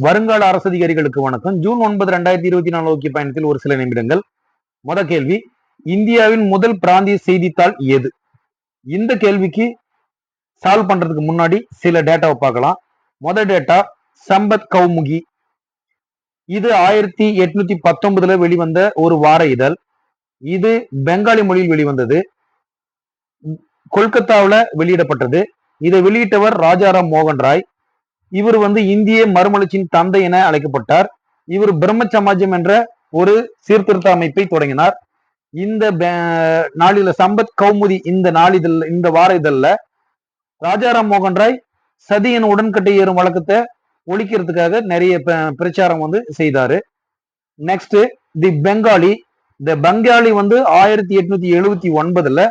வருங்கால அரசு அதிகாரிகளுக்கு வணக்கம். ஜூன் ஒன்பது ரெண்டாயிரத்தி இருபத்தி நாலு நோக்கிய பயணத்தில் ஒரு சில நிமிடங்கள். முத கேள்வி இந்தியாவின் முதல் பிராந்திய செய்தித்தாள் எது? இந்த கேள்விக்கு சால்வ் பண்றதுக்கு முன்னாடி சில டேட்டாவை பார்க்கலாம். மொத டேட்டா சம்பத் கௌமுகி. இது ஆயிரத்தி எட்நூத்தி பத்தொன்பதுல வெளிவந்த ஒரு வார இதழ். இது பெங்காலி மொழியில் வெளிவந்தது. கொல்கத்தாவில் வெளியிடப்பட்டது. இதை வெளியிட்டவர் ராஜாராம் மோகன் ராய் இவர் வந்து இந்திய மறுமலர்ச்சியின் தந்தை என அழைக்கப்பட்டார். இவர் பிரம்ம சமாஜம் என்ற ஒரு சீர்திருத்த அமைப்பை தொடங்கினார். இந்த நாளில சம்பத் கௌமுதி இந்த நாளிதழ் இந்த வார இதழ்ல ராஜாராம் மோகன் ராய் சதியின் உடன்கட்டை ஏறும் வழக்கத்தை ஒழிக்கிறதுக்காக நிறைய பிரச்சாரம் வந்து செய்தாரு. Next the Bengali. The Bengali வந்து ஆயிரத்தி எட்நூத்தி எழுபத்தி ஒன்பதுல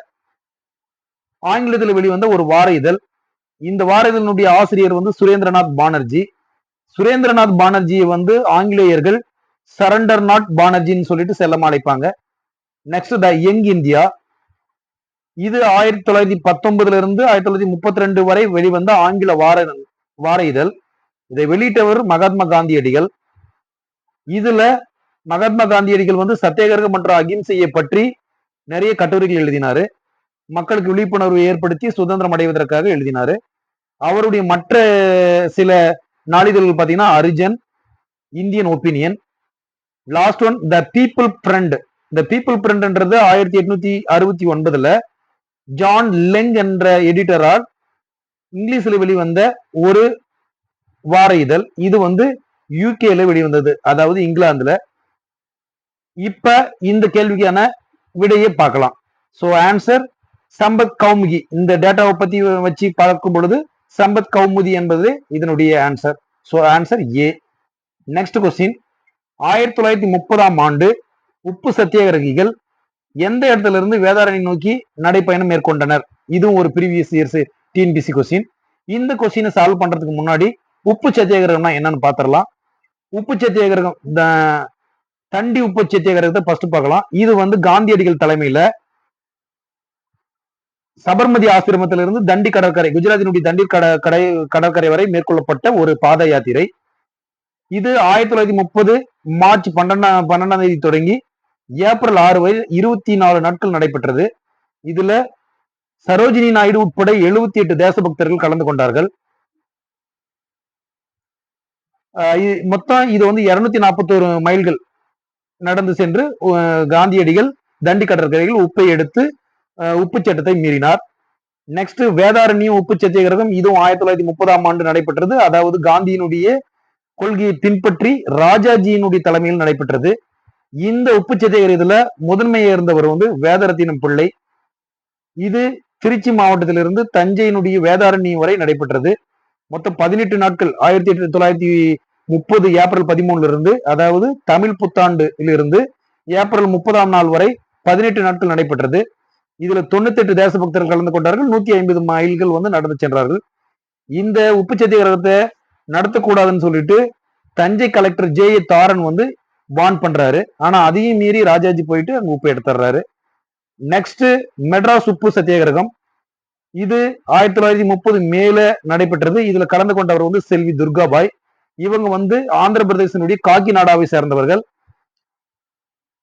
ஆங்கிலத்தில் வெளிவந்த ஒரு வார இதழ். இந்த வார இதழினுடைய ஆசிரியர் வந்து சுரேந்திரநாத் பானர்ஜி. சுரேந்திரநாத் பானர்ஜியை வந்து ஆங்கிலேயர்கள் சரண்டர் நாட் பானர்ஜின்னு சொல்லிட்டு செல்லமா அழைப்பாங்க நெக்ஸ்ட் த யங் இந்தியா இது ஆயிரத்தி தொள்ளாயிரத்தி பத்தொன்பதுல இருந்து ஆயிரத்தி தொள்ளாயிரத்தி முப்பத்தி ரெண்டு வரை வெளிவந்த ஆங்கில வார வார இதழ். இதை வெளியிட்டவர் மகாத்மா காந்தியடிகள். இதுல மகாத்மா காந்தியடிகள் வந்து சத்தியாகிரகம் மற்றும் அகிம்சையை பற்றி நிறைய கட்டுரைகள் எழுதினாரு. மக்களுக்கு விழிப்புணர்வு ஏற்படுத்தி சுதந்திரம் அடைவதற்காக எழுதினாரு. அவருடைய மற்ற சில நாளிதழ்கள் பார்த்தீங்கன்னா Harijan Indian Opinion last one the people friend the people ஃப்ரெண்ட்ன்றது ஆயிரத்தி எட்நூத்தி அறுபத்தி ஒன்பதுல ஜான் லெங் என்ற எடிட்டரால் இங்கிலீஷில் வெளிவந்த ஒரு வார இதழ். இது வந்து யூகேல வெளிவந்தது. அதாவது இங்கிலாந்துல. இப்ப இந்த கேள்விக்கான விடையை பார்க்கலாம். So answer Sambad Kaumudi. இந்த டேட்டாவை பத்தி வச்சு பார்க்கும் பொழுது சம்பத் கௌமுதி என்பது இதனுடைய answer so answer A next question ஆயிரத்தி தொள்ளாயிரத்தி முப்பதாம் ஆண்டு உப்பு சத்தியாகிரகிகள் எந்த இடத்துல இருந்து வேதாரணி நோக்கி நடைப்பயணம் மேற்கொண்டனர்? இதுவும் ஒரு ப்ரீவியஸ் இயர்ஸ் டிஎன்பிசி கொஸ்டின் இந்த கொஸ்டினை சால்வ் பண்றதுக்கு முன்னாடி உப்பு சத்தியாகிரகம்னா என்னன்னு பாத்திரலாம் உப்பு சத்தியாகிரகம் த- தண்டி உப்பு சத்தியாகிரகத்தை ஃபர்ஸ்ட் பார்க்கலாம். இது வந்து காந்தியடிகள் தலைமையில சபர்மதி ஆசிரமத்திலிருந்து தண்டி கடற்கரை குஜராத்தினுடைய தண்டி கட கடை கடற்கரை வரை மேற்கொள்ளப்பட்ட ஒரு பாத யாத்திரை. இது ஆயிரத்தி தொள்ளாயிரத்தி முப்பது மார்ச் பன்னெண்டாம் பன்னெண்டாம் தேதி தொடங்கி ஏப்ரல் ஆறு வரை இருபத்தி நாலு நாட்கள் நடைபெற்றது. இதுல சரோஜினி நாயுடு உட்பட எழுபத்தி எட்டு தேசபக்தர்கள் கலந்து கொண்டார்கள். ஆஹ் மொத்தம் இது வந்து இருநூத்தி நாற்பத்தோரு மைல்கள் நடந்து சென்று காந்தியடிகள் தண்டி கடற்கரையில் உப்பை எடுத்து உப்பு சட்டத்தை மீறினார். நெக்ஸ்ட் வேதாரண்யம் உப்பு சத்தியகிரகம் இதுவும் ஆயிரத்தி தொள்ளாயிரத்தி முப்பதாம் ஆண்டு நடைபெற்றது. அதாவது காந்தியினுடைய கொள்கையை பின்பற்றி ராஜாஜியினுடைய தலைமையில் நடைபெற்றது. இந்த உப்பு சத்தியகிரகத்துல முதன்மையை இருந்தவர் வந்து வேதரத்தினம் பிள்ளை. இது திருச்சி மாவட்டத்திலிருந்து தஞ்சையினுடைய வேதாரண்யம் வரை நடைபெற்றது. மொத்தம் பதினெட்டு நாட்கள் ஆயிரத்தி எட்டு தொள்ளாயிரத்தி முப்பது ஏப்ரல் பதிமூணுல இருந்து அதாவது தமிழ் புத்தாண்டுல இருந்து ஏப்ரல் முப்பதாம் நாள் வரை பதினெட்டு நாட்கள் நடைபெற்றது. இதுல தொண்ணூத்தி எட்டு தேசபக்தர்கள் கலந்து கொண்டார்கள். நூத்தி ஐம்பது மைல்கள் வந்து நடந்து சென்றார்கள். இந்த உப்பு சத்தியாகிரகத்தை நடத்தக்கூடாதுன்னு சொல்லிட்டு Thanjai collector J A Thorne வந்து வான் பண்றாரு. ஆனா அதையும் மீறி ராஜாஜி போயிட்டு அங்க உப்பு எடுத்துறாரு நெக்ஸ்ட் மெட்ராஸ் உப்பு சத்தியாகிரகம். இது ஆயிரத்தி தொள்ளாயிரத்தி முப்பது மேல நடைபெற்றது. இதுல கலந்து கொண்டவர் வந்து செல்வி துர்காபாய். இவங்க வந்து ஆந்திர பிரதேசனுடைய காக்கிநாடாவை சேர்ந்தவர்கள்.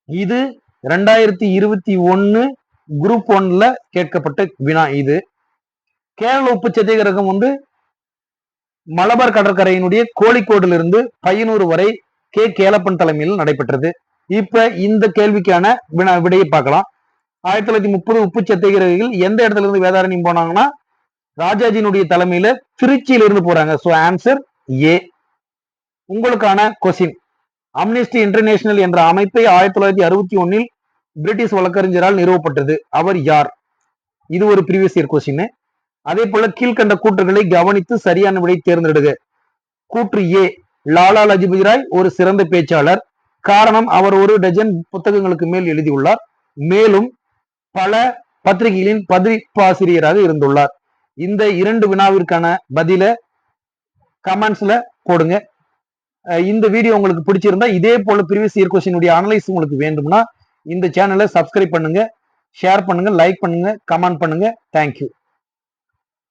இது ரெண்டாயிரத்தி இருபத்தி ஒன்னு குரூப் ஒன்ல கேட்கப்பட்ட வினா இது. கேரள உப்பு சத்தியகிரகம் வந்து மலபார் கடற்கரையினுடைய கோழிக்கோடுல இருந்து பையனூர் வரை கே. கேலப்பன் தலைமையில் நடைபெற்றது. இப்ப இந்த கேள்விக்கான வினா விடையை பார்க்கலாம். ஆயிரத்தி தொள்ளாயிரத்தி முப்பது உப்பு சத்தியகிரகில் எந்த இடத்துல இருந்து வேதாரண்யம் போனாங்கன்னா ராஜாஜியினுடைய தலைமையில திருச்சியில இருந்து போறாங்க. சோ ஆன்சர் ஏ உங்களுக்கான கொஸ்டின் அம்னிஸ்டி இன்டர்நேஷனல் என்ற அமைப்பை ஆயிரத்தி தொள்ளாயிரத்தி அறுபத்தி ஒன்னில் பிரிட்டிஷ் வழக்கறிஞரால் நிறுவப்பட்டது. அவர் யார்? இது ஒரு ப்ரீவியஸ் இயர் கொஸ்டின் அதே போல கீழ்கண்ட கூற்றுகளை கவனித்து சரியான விடை தேர்ந்தெடுக கூற்று ஏ லாலா லஜபதி ராய் ஒரு சிறந்த பேச்சாளர். காரணம் அவர் ஒரு டஜன் புத்தகங்களுக்கு மேல் எழுதியுள்ளார். மேலும் பல பத்திரிகைகளின் பதிப்பாசிரியராக இருந்துள்ளார். இந்த இரண்டு வினாவிற்கான பதில கமெண்ட்ஸ்ல போடுங்க. இந்த வீடியோ உங்களுக்கு பிடிச்சிருந்தா இதே போல ப்ரீவியஸ் இயர் கொஸ்டினுடைய அனலைஸ் உங்களுக்கு வேண்டும்னா இந்த சேனலை சப்ஸ்கிரைப் பண்ணுங்க ஷேர் பண்ணுங்க லைக் பண்ணுங்க கமெண்ட் பண்ணுங்க. தேங்க்யூ